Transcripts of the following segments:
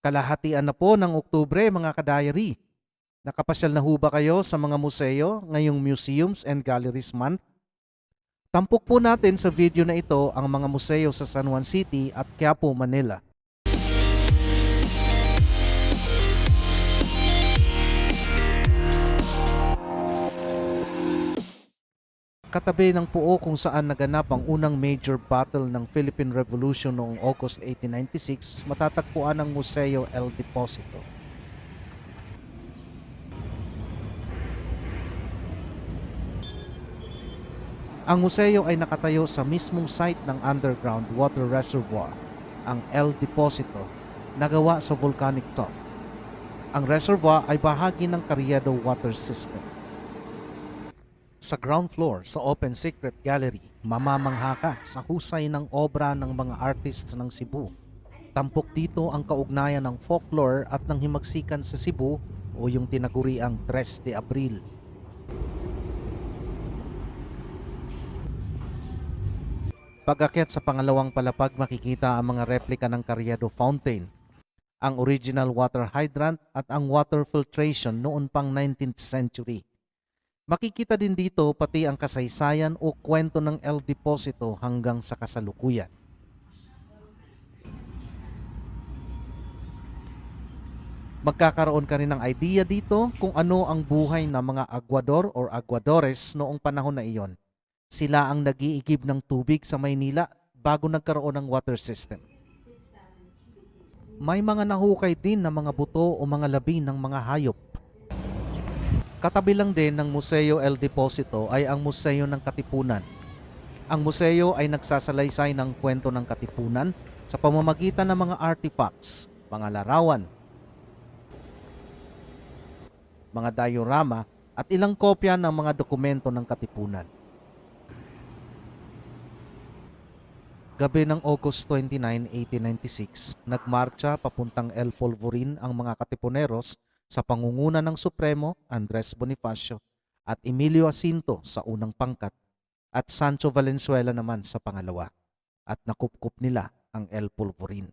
Kalahatian na po ng Oktubre mga kadayari. Nakapasyal na ho ba kayo sa mga museo ngayong Museums and Galleries Month? Tampok po natin sa video na ito ang mga museo sa San Juan City at Quiapo, Manila. Katabi ng puo kung saan naganap ang unang major battle ng Philippine Revolution noong August 1896, matatagpuan ang Museo El Deposito. Ang museo ay nakatayo sa mismong site ng underground water reservoir, ang El Deposito, nagawa sa volcanic tuff. Ang reservoir ay bahagi ng Carriedo Water System. Sa ground floor sa Open Secret Gallery, mamamangha ka sa husay ng obra ng mga artists ng Cebu. Tampok dito ang kaugnayan ng folklore at ng himagsikan sa Cebu o yung tinaguriang 3 de Abril. Pag-akyat sa pangalawang palapag makikita ang mga replika ng Carriedo Fountain, ang original water hydrant at ang water filtration noon pang 19th century. Makikita din dito pati ang kasaysayan o kwento ng El Deposito hanggang sa kasalukuyan. Magkakaroon ka rin ng idea dito kung ano ang buhay ng mga aguador or aguadores noong panahon na iyon. Sila ang nag-iigib ng tubig sa Maynila bago nagkaroon ng water system. May mga nahukay din ng mga buto o mga labi ng mga hayop Katabi lang din ng Museo El Deposito ay ang Museo ng Katipunan. Ang museo ay nagsasalaysay ng kwento ng Katipunan sa pamamagitan ng mga artifacts, mga larawan, mga diorama at ilang kopya ng mga dokumento ng Katipunan. Gabi ng August 29, 1896, nagmarcha papuntang El Polvorin ang mga Katipuneros sa pangunguna ng Supremo Andres Bonifacio at Emilio Jacinto sa unang pangkat at Sancho Valenzuela naman sa pangalawa at nakupkup nila ang El Pulvorin.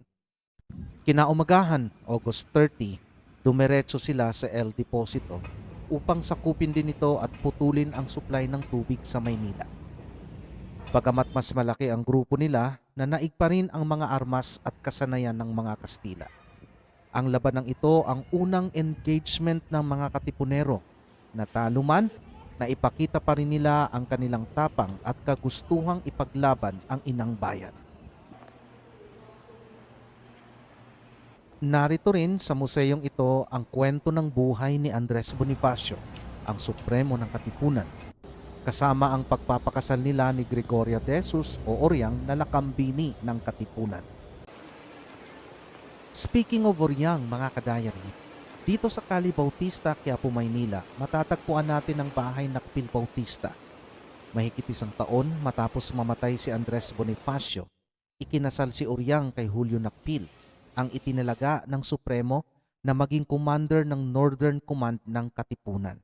Kinaumagahan, August 30, dumiretso sila sa El Deposito upang sakupin din ito at putulin ang supply ng tubig sa Maynila. Bagamat mas malaki ang grupo nila, nanaig pa rin ang mga armas at kasanayan ng mga Kastila. Ang labanang ito ang unang engagement ng mga katipunero. Natalo man, na ipakita pa rin nila ang kanilang tapang at kagustuhang ipaglaban ang inang bayan. Narito rin sa museyong ito ang kwento ng buhay ni Andres Bonifacio, ang supremo ng Katipunan, kasama ang pagpapakasal nila ni Gregoria de Jesus o Oryang na lakambini ng Katipunan. Speaking of Oryang, mga kadayari, dito sa Cali Bautista, Quiapo, Maynila, matatagpuan natin ang bahay na Nakpil Bautista. Mahigit isang taon matapos mamatay si Andres Bonifacio, ikinasal si Oryang kay Julio Nakpil, ang itinalaga ng Supremo na maging commander ng Northern Command ng Katipunan.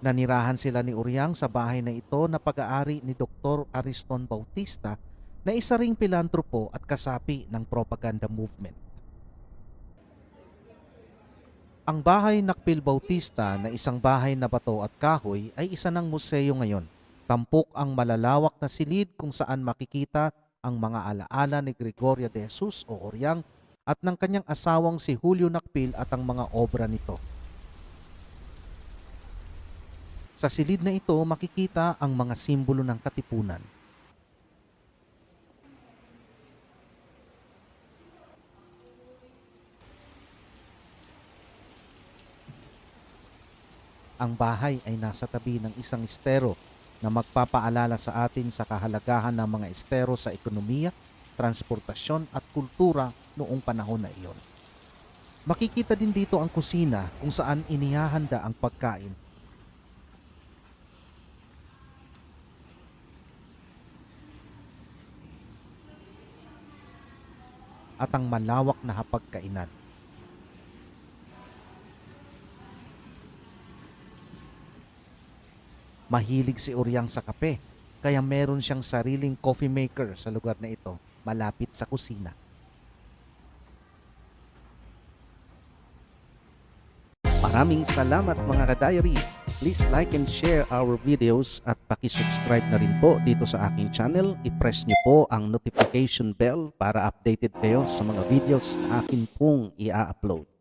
Nanirahan sila ni Oryang sa bahay na ito na pag-aari ni Dr. Ariston Bautista na isa ring pilantropo at kasapi ng propaganda movement. Ang bahay Nakpil Bautista na isang bahay na bato at kahoy ay isa ng museo ngayon. Tampok ang malalawak na silid kung saan makikita ang mga alaala ni Gregoria de Jesus o Oryang at ng kanyang asawang si Julio Nakpil at ang mga obra nito. Sa silid na ito makikita ang mga simbolo ng katipunan. Ang bahay ay nasa tabi ng isang estero na magpapaalala sa atin sa kahalagahan ng mga estero sa ekonomiya, transportasyon at kultura noong panahon na iyon. Makikita din dito ang kusina kung saan inihahanda ang pagkain. at ang malawak na hapagkainan. Mahilig si Uryang sa kape, kaya meron siyang sariling coffee maker sa lugar na ito, malapit sa kusina. Maraming salamat mga ka-diary. Please like and share our videos at pakisubscribe na rin po dito sa aking channel. I-press nyo po ang notification bell para updated kayo sa mga videos na akin pong i-upload.